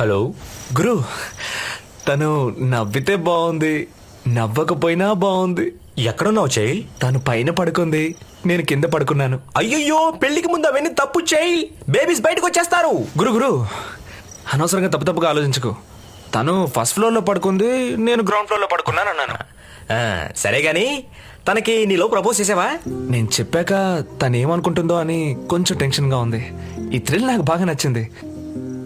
Hello. గురు తను నవ్వితే బాగుంది నవ్వకపోయినా బాగుంది ఎక్కడున్నావు చేయి తను పైన పడుకుంది నేను కింద పడుకున్నాను. అయ్యయ్యో పెళ్ళికి ముందు అవన్నీ తప్పు చేయి బేబీస్ బయటకు వచ్చేస్తారు. గురు గురు అనవసరంగా తప్పు తప్పుగా ఆలోచించుకో. తను ఫస్ట్ ఫ్లోర్లో పడుకుంది నేను గ్రౌండ్ ఫ్లోర్లో పడుకున్నాను అన్నాను. ఆ, సరే గాని తనకి నీలో ప్రపోజ్ చేసావా? నేను చెప్పాక తను ఏమనుకుంటుందో అని కొంచెం టెన్షన్గా ఉంది. ఈ థ్రిల్ నాకు బాగా నచ్చింది.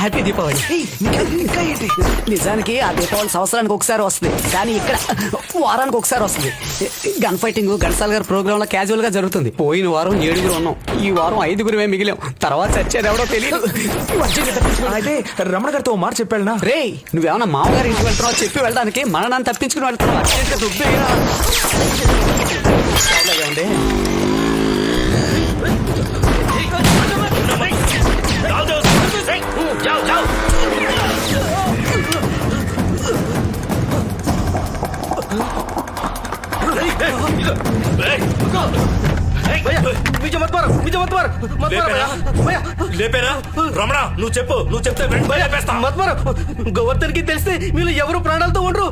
హ్యాపీ దీపావళి నిజానికి ఆ దీపావళి సంవత్సరానికి ఒకసారి వస్తుంది. కానీ ఇక్కడ వారానికి ఒకసారి వస్తుంది. గన్ ఫైటింగ్ ఘంటసాల గారి ప్రోగ్రామ్లో క్యాజువల్గా జరుగుతుంది. పోయిన వారం ఏడుగురు ఉన్నాం. ఈ వారం ఐదుగురమే మిగిలాం. తర్వాత చచ్చేది ఎవడో తెలియదు అయితే రమణ గారితో మాట చెప్పాడునా? రే నువ్వేమన్నా మామగారి ఇంటికి వెళ్తున్నావు చెప్పి వెళ్ళడానికి? మననాన్ని తప్పించుకుని వెళ్తున్నావు? అర్జెంట్గా దుబ్బేయరా. చావులాగా ఉంది. లేపేనా రమణ నువ్వు చెప్పు నువ్వు చెప్తే వెంటనే లేపేస్తా గవర్నర్కి తెలిస్తే వీళ్ళు ఎవరు ప్రాణాలతో ఉండరు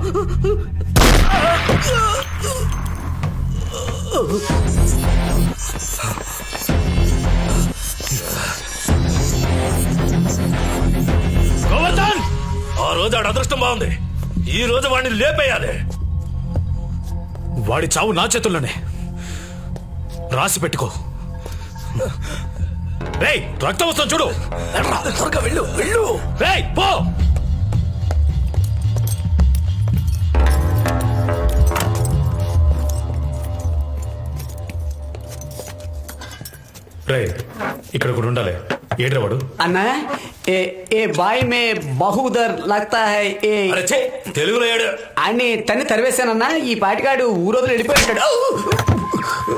గోవర్ధన్ ఆ రోజు ఆడ అదృష్టం బాగుంది. ఈ రోజు వాడిని లేపేయాలి. వాడి చావు నా చేతుల్లోనే. రాసి పెట్టుకో. రేయ్ రక్తం వస్తుంది చూడు. త్వరగా వెళ్ళు వెళ్ళు. రేయ్ పో. ఇక్కడ కూడా ఉండాలి. ఏడ్రా వాడు? అన్నా ఏ ఏ బాయ్ మే బహుదర్ లగ్తా హై ఏ. తెలుగులో ఏడు. అని తన్ని తరివేశానన్నా ఈ పాటికాడు ఊరోజులు వెళ్ళిపోయాడు.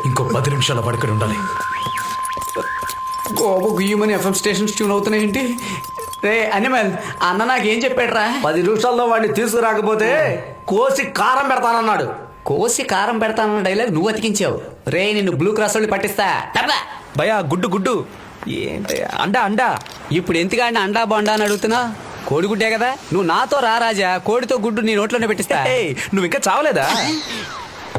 ఇంకో పది నిమిషాల ఇక్కడ ఉండాలి. గోబు గుయ్యమని ఎఫ్ఎం స్టేషన్ ట్యూన్ అవుతున్నాయేంటి రే అనిమల్ అన్న నాకేం చెప్పాడు రా పది నిమిషాల్లో వాడిని తీసుకురాకపోతే కోసి కారం పెడతానన్నాడు. కోసి కారం పెడతానన్న డైలాగ్ నువ్వు అతికించావు. రే నిన్ను బ్లూ క్రాస్ వాళ్ళు పట్టిస్తా. భయా గుడ్డు గుడ్డు. ఏంటి అండా అండా. ఇప్పుడు ఎందుకంటే అండా బొండా అని అడుగుతున్నా? కోడిగుడ్డే కదా. నువ్వు నాతో రా రాజా. కోడితో గుడ్డు నీ నోట్లోనే పెట్టిస్తా. నువ్వు ఇంకా చావలేదా?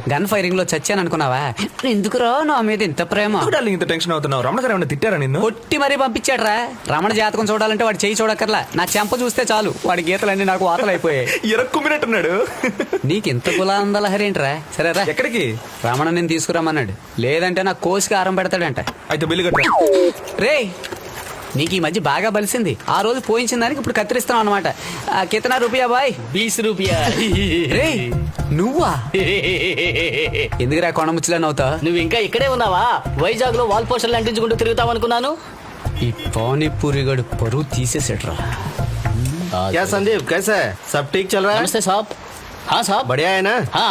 గన్ ఫైరింగ్లో చచ్చాను అనుకున్నావా ఎందుకురా నా మీద ఇంత ప్రేమ? డార్లింగ్ ఇంత టెన్షన్ అవుతున్నావు? రమణ గారు ఏమైనా తిట్టారా నిన్ను? కొట్టి మరీ పంపించాడు రా రమణ జాతకం చూడాలంటే వాడు చేయి చూడక్కర్లా. నా చెంప చూస్తే చాలు. వాడి గీతలన్నీ నాకు వాతలు అయిపోయాయి ఎరక్కుమ్మినట్టున్నాడు నీకు ఇంత కులాందలహరి ఏంట్రా సరేరా. ఎక్కడికి? రమణ నేను తీసుకురమ్మన్నాడు. లేదంటే నా కోసికి ఆరం పెడతాడంట. అయితే బిల్లు రే నీకు ఈ మధ్య బాగా బలిసింది ఆ రోజు పోయించిన దానికి ఇప్పుడు కత్తిరిస్తున్నావు అనమాట కితనా రూపాయ బాయ్ బీస్ రూపాయ రే నువ్వా ఎందుకురా కొండ ముచ్చలని అవుతావు నువ్వు ఇంకా ఇక్కడే ఉన్నావా వైజాగ్ లో వాల్ పోస్టర్లు అంటించుకుంటూ తిరుగుతావు అనుకున్నాను ఈ పానీపూరి గడు పరువు తీసేసాడ్రా क्या संदीप कैसा है सब ठीक चल रहा है నమస్తే సాబ్ హా సాబ్ बढ़िया है ना హా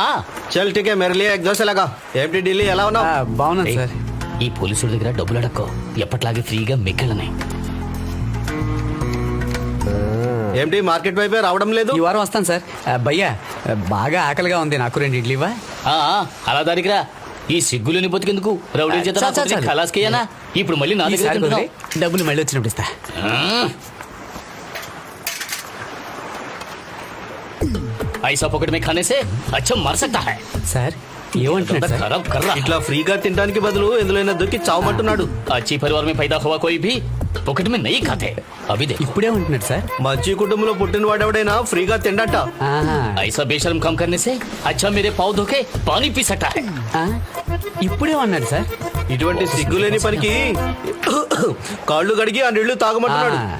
चल ठीक है मेरे लिए एक दो से लगा एमटी ఢిల్లీ ఎలా ఆ, ఉన్నావు బాగున్నాను సార్ ఈ పోలీసుల దగ్గర డబ్బులు అడక్కో ఎప్పట్లాగే ఫ్రీగా మిగిలినాయి ఏమిటి మార్కెట్ వైపే రావడం లేదు ఈ వారం వస్తాను సార్ ఆ, భయ్యా ఆ, బాగా ఆకలిగా ఉంది నాకు రెండు ఇడ్లీవా ఆ, ఆ, అలా దానికిరా ఈ సిగ్గులని బతికెందుకు రౌడీ చేత చాలు, చాలు, చాలు. ఖలాస్కేయనా ఇప్పుడు మళ్ళీ నా దగ్గర ఈసారి తింటున్నావు. కుదిరి, డబ్బులు మళ్ళీ వచ్చినప్పుడు ఇస్తా ऐसा पॉकेट में खाने से अच्छा मर सकता है సార్ ఏమంటున్నాడు సార్ खराब कर रहा ఇట్లా ఫ్రీగా తినడానికి బదులు ఎందులోనే దొక్కి చావమంటున్నాడు अच्छी परिवार में पैदा हुआ कोई भी पॉकेट में नहीं खाते अभी देखो ఇప్పుడే ఉంటున్నాడు సార్ మంచి కుటుంబంలో పుట్టిన వాడెవడైనా ఫ్రీగా తిండట ఆహా. ऐसा बेशर्म काम करने से अच्छा मेरे पाव धोके पानी पी सकता है ఆ? ఇప్పుడే ఉన్నాడు సార్ ఇటువంటి సిగ్గులేని పనికి కాళ్ళు కడిగి ఆ నీళ్లు తాగమంటున్నాడు ఆ,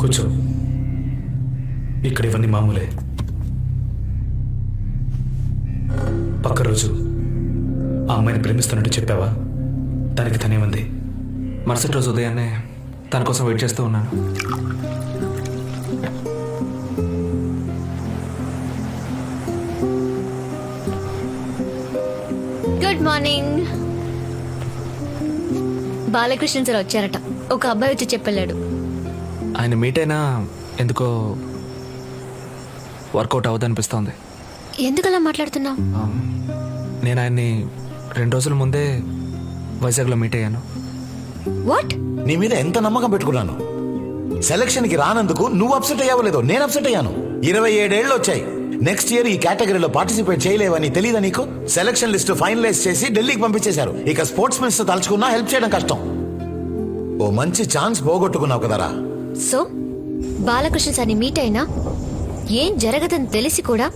కూర్చో. ఇక్కడ ఇవన్నీ మామూలే. పక్క రోజు ఆ అమ్మాయిని ప్రేమిస్తున్నట్టు చెప్పావా? దానికి తనేమంది? మరుసటి రోజు ఉదయాన్నే తన కోసం వెయిట్ చేస్తూ ఉన్నాను. గుడ్ మార్నింగ్ బాలకృష్ణ సార్ వచ్చారట. ఒక అబ్బాయి వచ్చి చెప్పెళ్ళాడు. ఆయన మీట్ అయినా ఎందుకో వర్కౌట్ అవ్వదనిపిస్తోంది ఎందుకలా మాట్లాడుతున్నావు? నేను ఆయన్ని రెండు రోజుల ముందే వైజాగ్లో మీట్ అయ్యాను. వాట్ నీ మీద ఎంత నమ్మకం పెట్టుకున్నాను? సెలక్షన్కి రానందుకు నువ్వు అప్సెట్ అయ్యావో లేదో నేను అప్సెట్ అయ్యాను. ఇరవై ఏడేళ్ళు వచ్చాయి. నెక్స్ట్ ఇయర్ ఈ కేటగిరీలో పార్టిసిపేట్ చేయలేవని తెలియదా నీకు? సెలక్షన్ లిస్ట్ ఫైనలైజ్ చేసి ఢిల్లీకి పంపించేశారు. ఇక స్పోర్ట్స్ మినిస్టర్ తలుచుకున్నా హెల్ప్ చేయడం కష్టం. ఓ మంచి ఛాన్స్ పోగొట్టుకున్నావు కదరా. సో బాలకృష్ణ సార్ని మీట్ అయినా ఏం జరగదని తెలిసి కూడా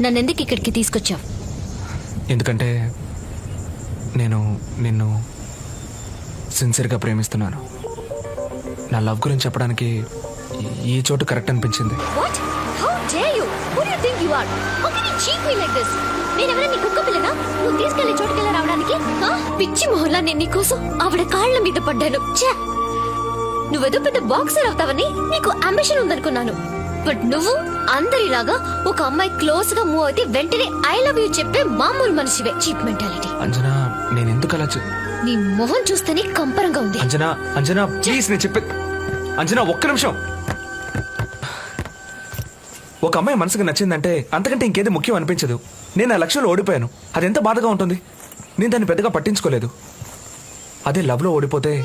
నన్నెందుకు ఇక్కడికి తీసుకొచ్చావు? ఎందుకంటే నేను నిన్ను సిన్సియర్గా ప్రేమిస్తున్నాను. నా లవ్ గురించి చెప్పడానికి ఈ- చోటు కరెక్ట్ అనిపించింది. What how dare you who do you think you are how can you cheat me like this నేను ఎవరైనా నీ కుక్క పిల్లనా? నువ్వు తీసుకెళ్ళే చోటుకెళ్ళ రావడానికి? పిచ్చి మొహల్లా నేను నీకోసం ఆవిడ కాళ్ళ మీద పడ్డాను. ఛే! నువ్వేదో పెద్ద బాక్సర్ అవుతావని నీకు అంబిషన్ ఉందనుకున్నాను. బట్ నువ్వు అందరిలాగా ఒక అమ్మాయి క్లోజ్గా మూవ్ అయితే వెంటనే ఐ లవ్ యూ చెప్పే మామూలు మనిషివే. చీప్ మెంటాలిటీ అంజనా నేను ఎందుకు అలా చే- నీ మొహం చూస్తేనే కంపరంగా ఉంది. అంజనా అంజనా ప్లీజ్ నేను చెప్పే అంజనా ఒక్క నిమిషం. ఒక అమ్మాయి మనసుకు నచ్చిందంటే అంతకంటే ఇంకేది ముఖ్యం అనిపించదు. నేను ఆ లక్ష్యంలో ఓడిపోయాను. అది ఎంత బాధగా ఉంటుంది? నేను దాన్ని పెద్దగా పట్టించుకోలేదు. అదే లవ్లో ఓడిపోతే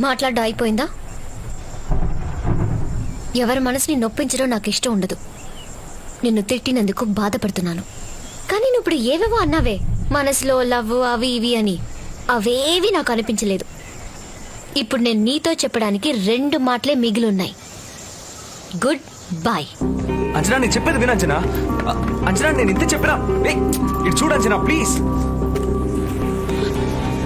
మాట్లాడడం అయిపోయిందా? ఎవరి మనసుని నొప్పించడం నాకు ఇష్టం ఉండదు. నిన్ను తిట్టినందుకు బాధపడుతున్నాను. కానీ నువ్వు ఇప్పుడు ఏవేవో అన్నావే మనసులో లవ్ అవి ఇవి అని. అవేవి నాకు అనిపించలేదు. ఇప్పుడు నేను నీతో చెప్పడానికి రెండు మాటలే మిగిలి ఉన్నాయి గుడ్ బాయ్ అంచనా నేను చెప్పేది వినంచనా అంచనా. నేను ఇంత చెప్పినా. ఇటు చూడంచనా ప్లీజ్.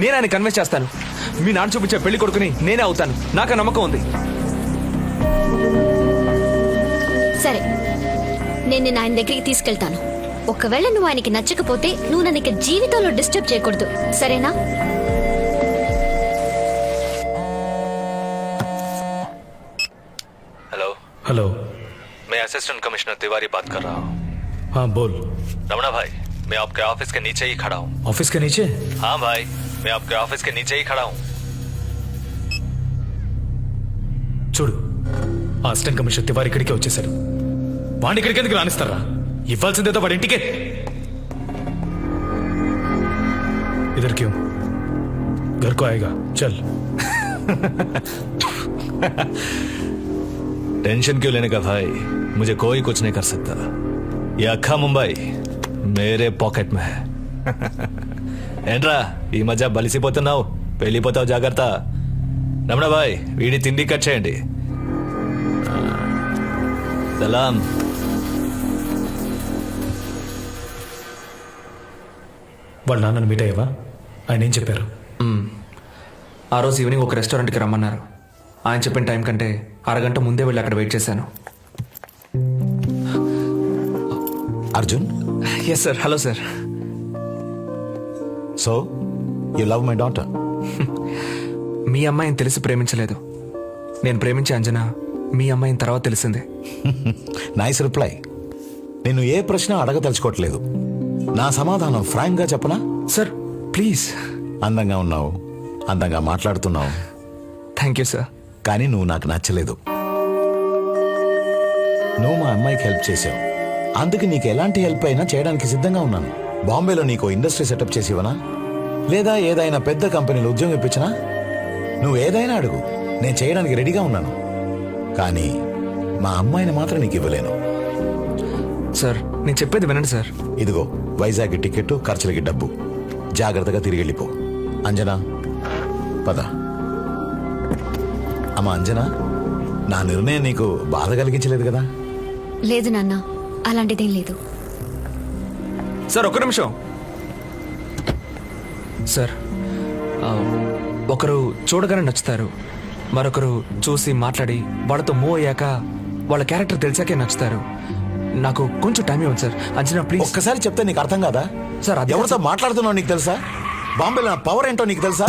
నేను ఆయన కన్విన్స్ చేస్తాను మీ నాన్న చూపించే పెళ్లి కొడుకుని నేనే అవుతాను నాకు ఆ నమ్మకం ఉంది సరే నేను నిన్ను ఆయన దగ్గరికి తీసుకెళ్తాను ఒకవేళ నువ్వు ఆయనకి నచ్చకపోతే నువ్వు నన్ను ఇక జీవితంలో డిస్టర్బ్ చేయకూడదు సరేనా हेलो हेलो मैं असिस्टेंट कमिश्नर तिवारी बात कर रहा हूँ हाँ बोल रमणा भाई मैं आपके ऑफिस के नीचे ही खड़ा हूँ ऑफिस के नीचे हाँ भाई मैं आपके ऑफिस के नीचे ही खड़ा हूँ చూడు ఆ అసిస్టెంట్ కమిషనర్ తివారి ఇక్కడికే వచ్చేసాడు వాడిని ఇక్కడికి ఎందుకు రానిస్తారా ఇవ్వాల్సిందేదో వాడి ఇంటికే इधर क्यों घर को आएगा चल टेंशन क्यों लेने का भाई मुझे कोई कुछ नहीं कर सकता ये अखा मुंबई मेरे పాకెట్ में है ఏంట్రా ఈ మధ్య బలిసిపోతున్నావు? వెళ్ళిపోతావు జాగ్రత్త. రమణ భాయ్ వీడి తిండి కట్ చేయండి. సలాం. వాళ్ళ నాన్నను మీట్ అయ్యావా? ఆయన ఏం చెప్పారు? ఆ రోజు ఈవినింగ్ ఒక రెస్టారెంట్కి రమ్మన్నారు. ఆయన చెప్పిన టైం కంటే అరగంట ముందే వెళ్ళి అక్కడ వెయిట్ చేశాను. Arjun? Yes sir hello sir so you love my daughter మీ అమ్మాయిని తెలిసి ప్రేమించలేదు. నేను ప్రేమించే అంజనా మీ అమ్మాయిని తర్వాత తెలిసిందే. నైస్ రిప్లై నేను ఏ ప్రశ్న అడగదలుచుకోవట్లేదు. నా సమాధానం ఫ్రాంక్గా చెప్పనా? సార్ ప్లీజ్ అందంగా ఉన్నావు. అందంగా మాట్లాడుతున్నావు. థ్యాంక్ యూ సార్ కానీ నువ్వు నాకు నచ్చలేదు. నువ్వు మా అమ్మాయికి హెల్ప్ చేసావు అందుకు నీకు ఎలాంటి హెల్ప్ అయినా చేయడానికి సిద్ధంగా ఉన్నాను. బాంబేలో నీకు ఇండస్ట్రీ సెటప్ చేసి ఇవ్వనా? లేదా ఏదైనా పెద్ద కంపెనీలో ఉద్యోగం ఇప్పించనా నువ్వు ఏదైనా అడుగు. నేను చేయడానికి రెడీగా ఉన్నాను. కానీ మా అమ్మాయిని మాత్రం నీకు ఇవ్వలేను. సార్ నేను చెప్పేది వినండి సార్. ఇదిగో వైజాగ్ టికెట్ ఖర్చులకి డబ్బు. జాగ్రత్తగా తిరిగి వెళ్ళిపో. అంజనా పద. అమ్మా అంజనా నా నిర్ణయం నీకు బాధ కలిగించలేదు కదా? లేదు నాన్న అలాంటిదేం లేదు. సార్ ఒక్క నిమిషం. సార్ ఒకరు చూడగానే నచ్చుతారు. మరొకరు చూసి మాట్లాడి వాళ్ళతో మూవ్ అయ్యాక వాళ్ళ క్యారెక్టర్ తెలిసాకే నచ్చుతారు. నాకు కొంచెం టైం ఇవ్వండి సార్. అంచనా ప్లీజ్ ఒక్కసారి చెప్తే నీకు అర్థం కాదా? సార్, అది- ఎవరితో మాట్లాడుతున్నావు నీకు తెలుసా? బాంబేలో నా పవర్ ఏంటో నీకు తెలుసా?